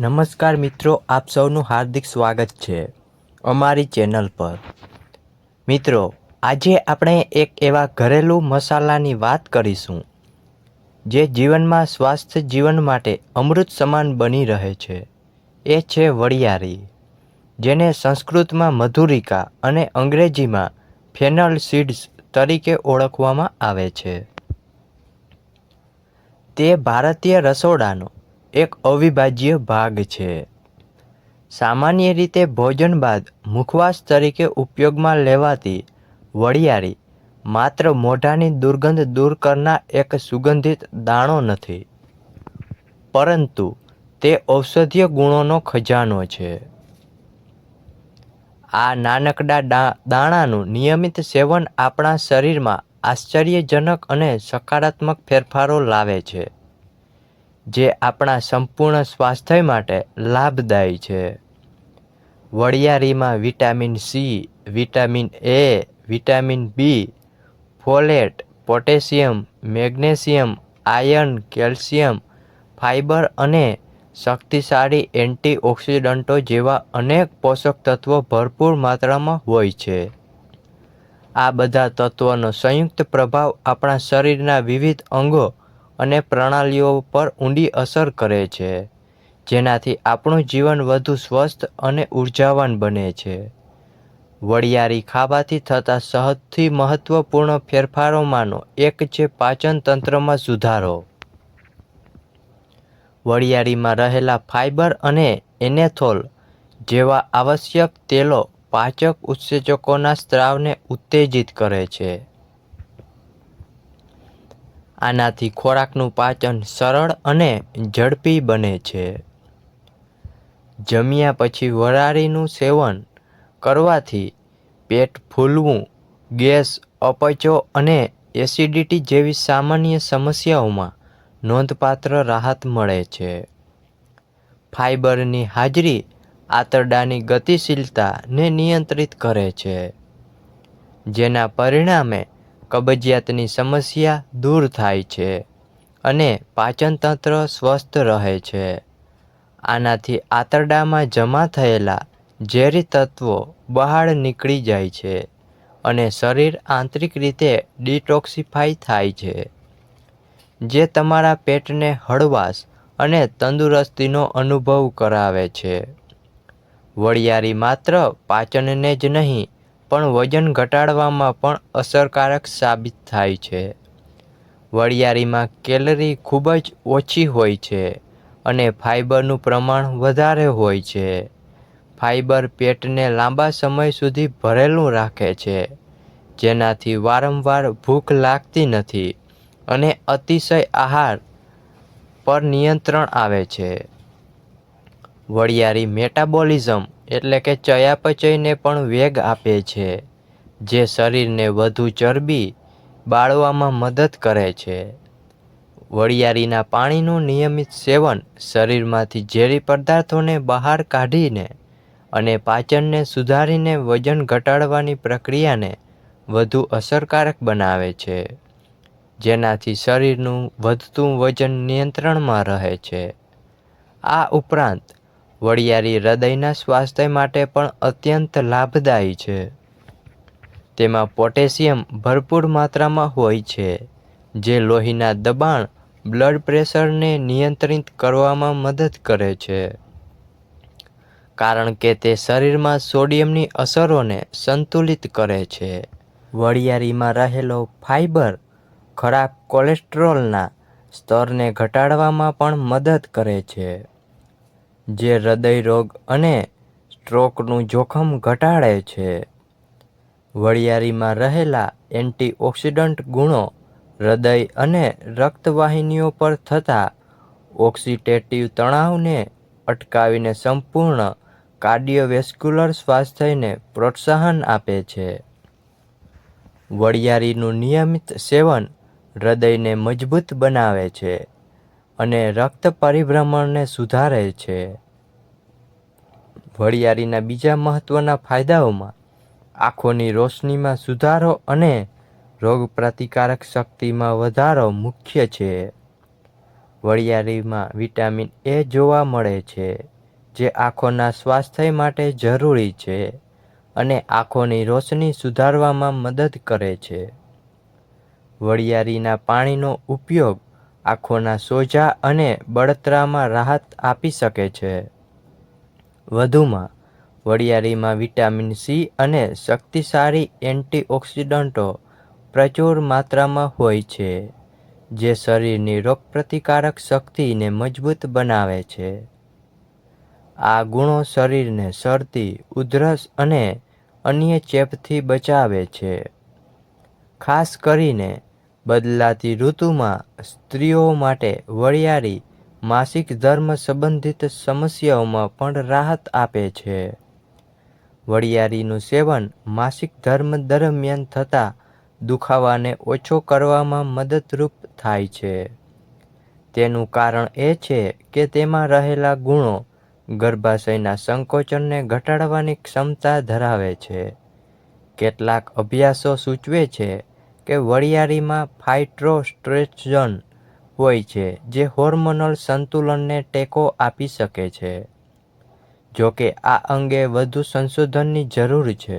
નમસ્કાર મિત્રો, આપ સૌનું હાર્દિક સ્વાગત છે અમારી ચેનલ પર. મિત્રો, આજે આપણે એક એવા ઘરેલું મસાલાની વાત કરીશું, જે જીવનમાં સ્વાસ્થ્ય જીવન માટે અમૃત સમાન બની રહે છે. એ છે વડિયારી, જેને સંસ્કૃતમાં મધુરિકા અને અંગ્રેજીમાં ફેનલ સીડ્સ તરીકે ઓળખવામાં આવે છે. તે ભારતીય રસોડાનો એક અવિભાજ્ય ભાગ છે. સામાન્ય રીતે ભોજન બાદ મુખવાસ તરીકે ઉપયોગમાં લેવાતી વડિયારી માત્ર મોઢાની દુર્ગંધ દૂર કરનાર એક સુગંધિત દાણો નથી. પરંતુ તે ઔષધીય ગુણોનો ખજાનો છે. આ નાનકડા દાણાનું નિયમિત સેવન આપણા શરીરમાં આશ્ચર્યજનક અને સકારાત્મક ફેરફારો લાવે છે. જે આપણા સંપૂર્ણ સ્વાસ્થ્ય માટે લાભદાયી છે. વડિયારીમાં vitamin C, vitamin A, vitamin B, folate, potassium, magnesium, iron, calcium fibre અને શક્તિશાળી એન્ટીઓક્સિડન્ટો જેવા અનેક પોષક તત્વો ભરપૂર માત્રામાં હોય છે. આ બધા તત્વોનો સંયુક્ત પ્રભાવ આપણા શરીરના વિવિધ અંગો અને પ્રણાલીઓ પર ઊંડી અસર કરે છે, જેનાથી આપણું જીવન વધુ સ્વસ્થ અને ઉર્જાવાન બને છે. વડિયારી ખાવાથી થતા સૌથી મહત્વપૂર્ણ ફેરફારોમાંનો એક છે પાચન તંત્રમાં સુધારો. વડિયારીમાં રહેલા ફાઇબર અને એનેથોલ જેવા આવશ્યક તેલો પાચક ઉત્સેચકોના સ્ત્રાવને ઉત્તેજિત કરે છે. આનાથી ખોરાકનું પાચન સરળ અને ઝડપી બને છે. જમ્યા પછી વરાળીનું સેવન કરવાથી પેટ ફૂલવું, ગેસ અપચો અને એસિડિટી જેવી સામાન્ય સમસ્યાઓમાં નોંધપાત્ર રાહત મળે છે. ફાઇબરની હાજરી આંતરડાની ગતિશીલતાને નિયંત્રિત કરે છે, જેના પરિણામે કબજિયાતની સમસ્યા દૂર થાય છે અને પાચનતંત્ર સ્વસ્થ રહે છે. આનાથી આંતરડામાં જમા થયેલા ઝેરી તત્વો બહાર નીકળી જાય છે અને શરીર આંતરિક રીતે ડિટોક્સિફાઈ થાય છે. જે તમારા પેટને હળવાશ અને તંદુરસ્તીનો અનુભવ કરાવે છે. વળિયારી માત્ર પાચનને જ નહીં પણ વજન ઘટાડવામાં પણ અસરકારક સાબિત થાય છે. વડિયારીમાં કેલરી ખૂબ જ ઓછી હોય છે અને ફાઇબરનું પ્રમાણ વધારે હોય છે. ફાઇબર પેટને લાંબા સમય સુધી ભરેલું રાખે છે, જેનાથી વારંવાર ભૂખ લાગતી નથી અને અતિશય આહાર પર નિયંત્રણ આવે છે. વડિયારી મેટાબોલિઝમ એટલે કે ચયાપચયને પણ વેગ આપે છે, જે શરીરને વધુ ચરબી બાળવામાં મદદ કરે છે. વડિયારીના પાણીનું નિયમિત સેવન શરીરમાંથી ઝેરી પદાર્થોને બહાર કાઢીને અને પાચનને સુધારીને વજન ઘટાડવાની પ્રક્રિયાને વધુ અસરકારક બનાવે છે, જેનાથી શરીરનું વધતું વજન નિયંત્રણમાં રહે છે. આ ઉપરાંત વડિયારી હૃદયના સ્વાસ્થ્ય માટે પણ અત્યંત લાભદાયી છે. તેમાં પોટેશિયમ ભરપૂર માત્રામાં હોય છે, જે લોહીના દબાણ, બ્લડ પ્રેશરને નિયંત્રિત કરવામાં મદદ કરે છે. કારણ કે તે શરીરમાં સોડિયમની અસરોને સંતુલિત કરે છે. વડિયારીમાં રહેલો ફાઇબર ખરાબ કોલેસ્ટ્રોલના સ્તરને ઘટાડવામાં પણ મદદ કરે છે. જે હૃદય રોગ અને સ્ટ્રોકનું જોખમ ઘટાડે છે. વડિયારીમાં રહેલા એન્ટીઓક્સિડન્ટ ગુણો હૃદય અને રક્તવાહિનીઓ પર થતા ઓક્સિટેટિવ તણાવને અટકાવીને સંપૂર્ણ કાર્ડિયોવેસ્ક્યુલર સ્વાસ્થ્યને પ્રોત્સાહન આપે છે. વડિયારીનું નિયમિત સેવન હૃદયને મજબૂત બનાવે છે. અને રક્ત પરિભ્રમણને સુધારે છે. વડિયારીના બીજા મહત્વના ફાયદાઓમાં, આંખોની રોશનીમાં સુધારો અને રોગ પ્રતિકારક શક્તિમાં વધારો મુખ્ય છે. વરિયાળીમાં વિટામિન એ જોવા મળે છે, જે આંખોના સ્વાસ્થ્ય માટે જરૂરી છે અને આંખોની રોશની સુધારવામાં મદદ કરે છે. વરિયાળીના પાણીનો ઉપયોગ આંખોના સોજા અને બળતરામાં રાહત આપી શકે છે. વધુમાં વરિયાળીમાં વિટામિન સી અને શક્તિશાળી એન્ટીઓક્સિડન્ટો પ્રચુર માત્રામાં હોય છે, જે શરીરની રોગપ્રતિકારક શક્તિને મજબૂત બનાવે છે. આ ગુણો શરીરને શરદી, ઉધરસ અને અન્ય ચેપથી બચાવે છે. ખાસ કરીને બદલાતી ઋતુમાં સ્ત્રીઓ માટે વરિયાળી માસિક ધર્મ સંબંધિત સમસ્યાઓમાં પણ રાહત આપે છે. વરિયાળીનું સેવન માસિક ધર્મ દરમિયાન થતા દુખાવાને ઓછો કરવામાં મદદરૂપ થાય છે. તેનું કારણ એ છે કે તેમાં રહેલા ગુણો ગર્ભાશયના સંકોચનને ઘટાડવાની ક્ષમતા ધરાવે છે. કેટલાક અભ્યાસો સૂચવે છે કે વરિયાળીમાં ફાઇટોસ્ટ્રોજન હોય છે, જે હોર્મોનલ સંતુલનને ટેકો આપી શકે છે. જો કે આ અંગે વધુ સંશોધનની જરૂર છે.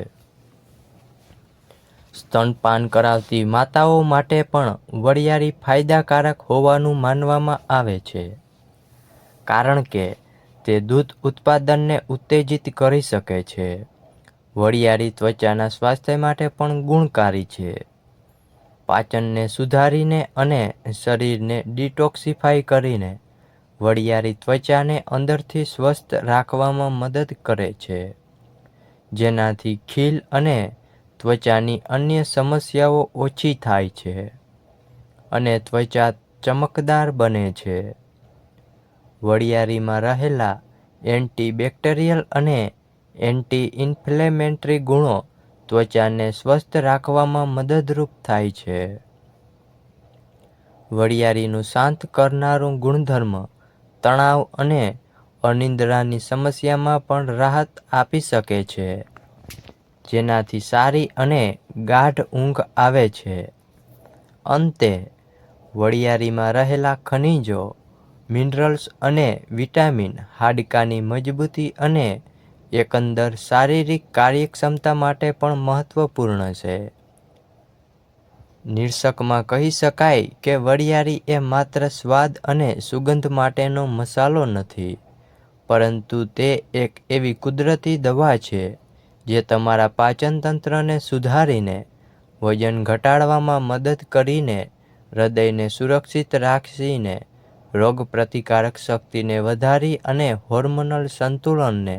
સ્તનપાન કરાવતી માતાઓ માટે પણ વરિયાળી ફાયદાકારક હોવાનું માનવામાં આવે છે, કારણ કે તે દૂધ ઉત્પાદનને ઉત્તેજિત કરી શકે છે. વરિયાળી ત્વચાના સ્વાસ્થ્ય માટે પણ ગુણકારી છે. પાચનને સુધારીને અને શરીરને ડિટોક્સિફાઈ કરીને વરિયાળી ત્વચાને અંદરથી સ્વસ્થ રાખવામાં મદદ કરે છે. જેનાથી ખીલ અને ત્વચાની અન્ય સમસ્યાઓ ઓછી થાય છે અને ત્વચા ચમકદાર બને છે. વરિયાળીમાં રહેલા એન્ટીબેક્ટેરિયલ અને એન્ટી ઇન્ફ્લેમેટરી ગુણો ત્વચાને સ્વસ્થ રાખવામાં મદદરૂપ થાય છે. વરિયાળીનું શાંત કરનારું ગુણધર્મ, તણાવ અને અનિદ્રાની સમસ્યામાં પણ રાહત આપી શકે છે. જેનાથી સારી અને ગાઢ ઊંઘ આવે છે. અંતે વરિયાળીમાં રહેલા ખનિજો, મિનરલ્સ અને વિટામિન હાડકાની મજબૂતી અને એકંદર શારીરિક કાર્યક્ષમતા માટે પણ મહત્વપૂર્ણ છે. નિર્ષકમાં કહી શકાય કે વરિયાળી એ માત્ર સ્વાદ અને સુગંધ માટેનો મસાલો નથી, પરંતુ તે એક એવી કુદરતી દવા છે જે તમારા પાચનતંત્રને સુધારીને, વજન ઘટાડવામાં મદદ કરીને, હૃદયને સુરક્ષિત રાખીને, રોગપ્રતિકારક શક્તિને વધારી અને હોર્મોનલ સંતુલનને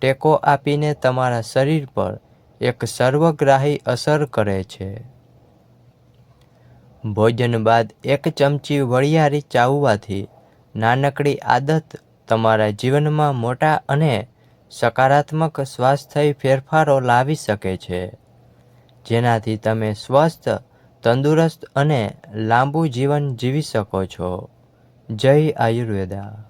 ટેકો આપીને તમારા શરીર પર એક સર્વગ્રાહી અસર કરે છે. ભોજન બાદ એક ચમચી વળિયારી ચાવવાથી નાનકડી આદત તમારા જીવનમાં મોટા અને સકારાત્મક સ્વાસ્થ્ય ફેરફારો લાવી શકે છે. જેનાથી તમે સ્વસ્થ, તંદુરસ્ત અને લાંબુ જીવન જીવી શકો છો. જય આયુર્વેદા.